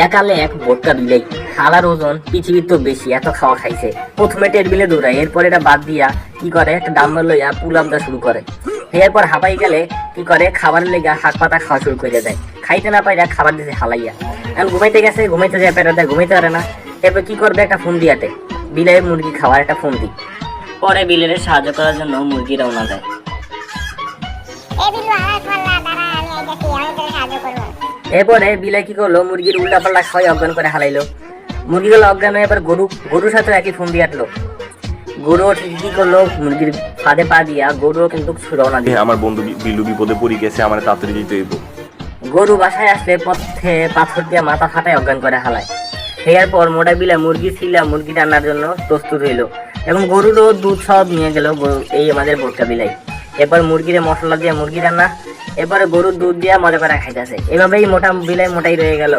একালে এক বোটকা বিলাই খালার ওজন পৃথিবীর তো বেশি, এত খাওয়া খাইছে। প্রথমে টেবিলে দৌড়ায়, এরপর এটা বাদ দিয়া কি করে? একটা ডাম্বল লইয়া পুল শুরু করে। এরপর হাঁপাই গেলে কি করে? খাবারের লেগে হাত পাতা খাওয়া শুরু করে দেয়। খাইতে না পাইরা খাবার দিতে হালাইয়া। এখন ঘুমাইতে গেছে, ঘুমাইতে যায় পেটা দেয় ঘুমাইতে পারে না। এরপর কি করবে? একটা ফোন দিয়াতে বিলাই মুরগি খাওয়ার একটা ফোন দি পরে বিলের সাহায্য করার জন্য মুরগি রওনা দেয়। এরপরে বিলাই কি করল? মুরগির উল্টা পাল্লা খাওয়াই অজ্ঞান করে হালাইলো। মুরগিগুলো অজ্ঞান হয়ে এবার গরু গরুর সাথে একই ফোন দিয়ে আটলো গরু ঠিক কি করল? মুরগির ফাঁদে পা দিয়া গরুও কিন্তু রওনা দিল। আমার বন্ধু বিলু বিপদে পড়ে গেছে আমার তাড়াতাড়ি যেতে হইব। গরু বাসায় আসলে পথে পাথর দিয়ে মাথা ফাটায় অজ্ঞান করে হালায়। এরপর মোটা বিলা মুরগি ছিলা মুরগি রান্নার জন্য প্রস্তুত হইল। এবং গরুরও দুধ সব নিয়ে গেল এই আমাদের বোটকা বিলাই। এরপর মুরগিরে মশলা দিয়ে মুরগি রান্না এরপরে গরুর দুধ দিয়ে মজা করে খাইতেছে। এভাবেই মোটা বিলাই মোটাই রয়ে গেল।